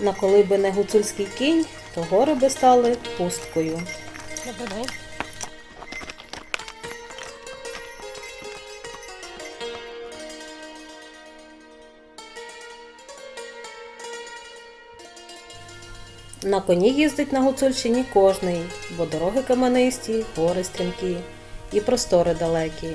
На коли би не гуцульський кінь, то гори би стали пусткою. На коні їздить на Гуцульщині кожний, бо дороги каменисті, гори стрімкі і простори далекі.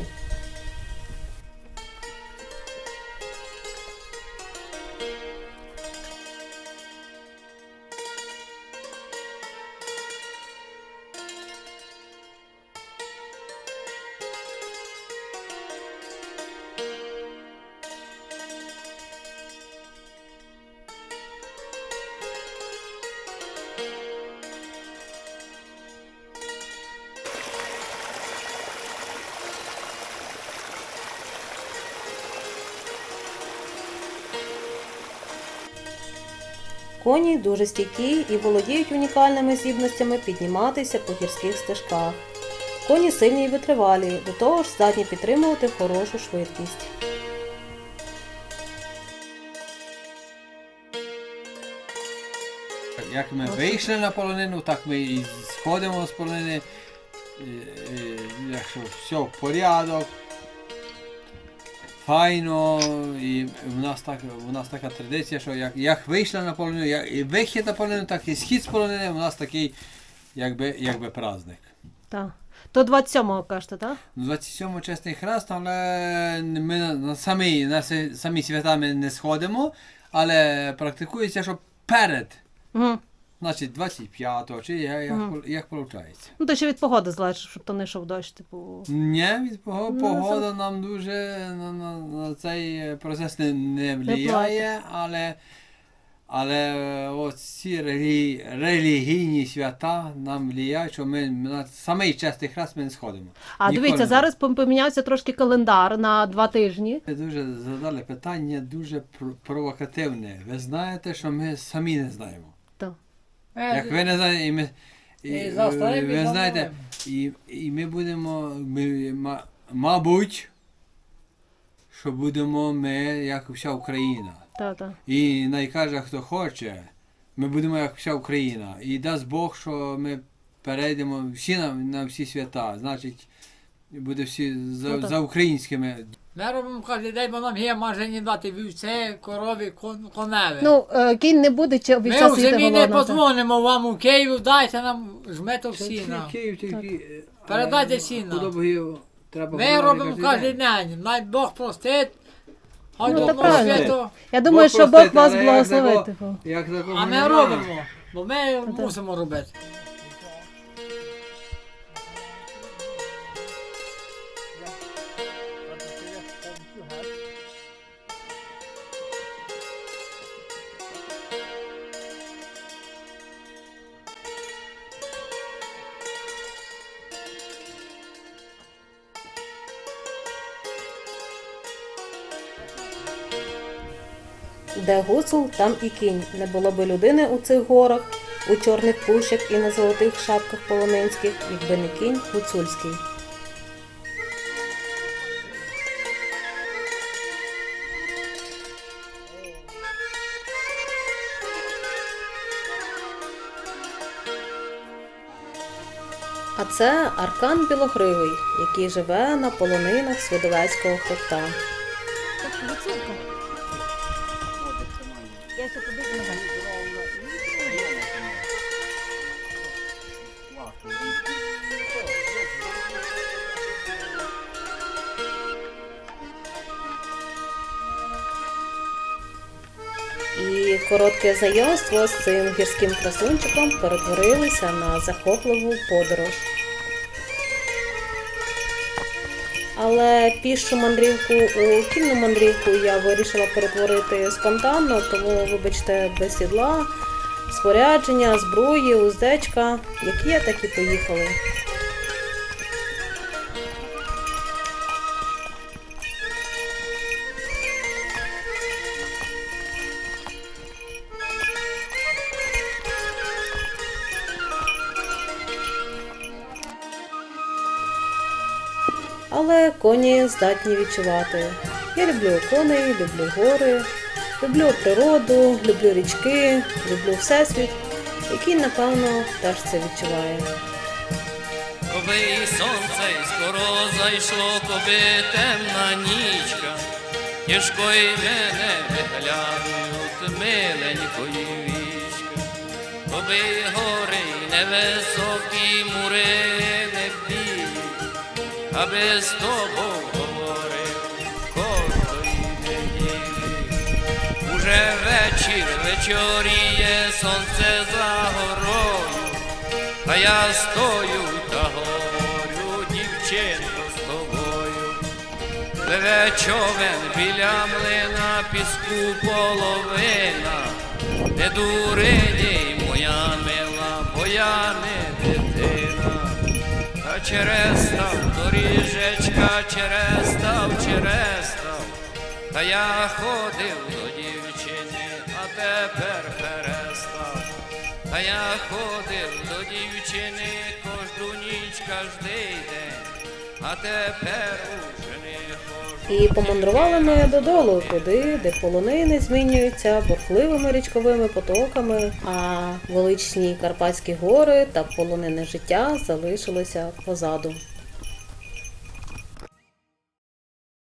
Коні дуже стійкі і володіють унікальними здібностями підніматися по гірських стежках. Коні сильні і витривалі, до того ж здатні підтримувати хорошу швидкість. Як ми вийшли на полонину, так ми і сходимо з полонини. Е, е, Якщо все в порядок. Файно, і в нас так у нас така традиція, що як, як вийшли на полонину, як і вихід на полонину, так і схід з полонини, у нас такий якби, якби праздник. Так. То 27-го кажете, так? 27 чесний хрест, але ми на, на самі, на самі свята ми не сходимо, але практикується, що перед, Угу. Значить 25-го, чи як, як, Мгм. як виходить. Ну, то ще від погоди залежить, щоб то не йшов дощ, типу. Ні, від пого- Ну, погода нам дуже на, на, на цей процес не, не впливає, але, але оці релі, релігійні свята нам впливають, що ми на самий чесний хрест ми не сходимо. А Ніколи дивіться, не зараз пом- помінявся трошки календар на два тижні. Ви дуже задали питання дуже пр- провокативне. Ви знаєте, що ми самі не знаємо. То. Як ви не знаєте, і ми. І, і ви знаєте, і, і ми будемо, ми, ма- мабуть, що будемо ми, як вся Україна. Та, та. І найкаже, хто хоче, ми будемо як вся Україна. І дасть Бог, що ми перейдемо всі на, на всі свята. Значить, буде всі за, Ну, за українськими Ми робимо кожен день, бо нам є мажені дати вівце, корові, кон- коневе. Ну, е, кінь не буде чи ми вівця в зимі не подзвонимо вам у Київ, дайте нам жметок сіна. Київ тільки. е, Передайте сіна. Треба Ми робимо кожен день. Най Бог простить. Хай Ну, ну, правильно. свято. Я думаю, що Бог вас благословить. Типу. А ми робимо, бо ми мусимо робити. Де гуцул, там і кінь. Не було би людини у цих горах, у чорних пущах і на золотих шапках полонинських, якби не кінь гуцульський. А це Аркан Білогривий, який живе на полонинах Свидовецького хребта. Я ще подивлюся. І коротке знайомство з цим гірським красунчиком перетворилося на захопливу подорож. Але пішу мандрівку у кінну мандрівку я вирішила перетворити спонтанно, тому, вибачте, без сідла, спорядження, зброї, уздечка, які я так і поїхали. Але коні здатні відчувати. Я люблю коней, люблю гори, Люблю природу, люблю річки, люблю всесвіт, який, напевно, теж це відчуває. Коби і сонце й скоро зайшло, коби темна нічка, тяжкої мене виглядують миленької вічка, коби гори й невисокі мури аби з тобою говорив кожної неділі. Уже вечір вечоріє, сонце за горою, а я стою та говорю, дівчинко, з тобою. Пливе човен біля млина, піску половина, не дури дій, моя мила, бо я не через став доріжечка, через став, через став. Та я ходив до дівчини, а тепер перестав. Та я ходив до дівчини кожну ніч, кожний день, а тепер уже не. І помандрували ми додолу, туди, де полонини змінюються бурхливими річковими потоками, а величні Карпатські гори та полонини життя залишилися позаду.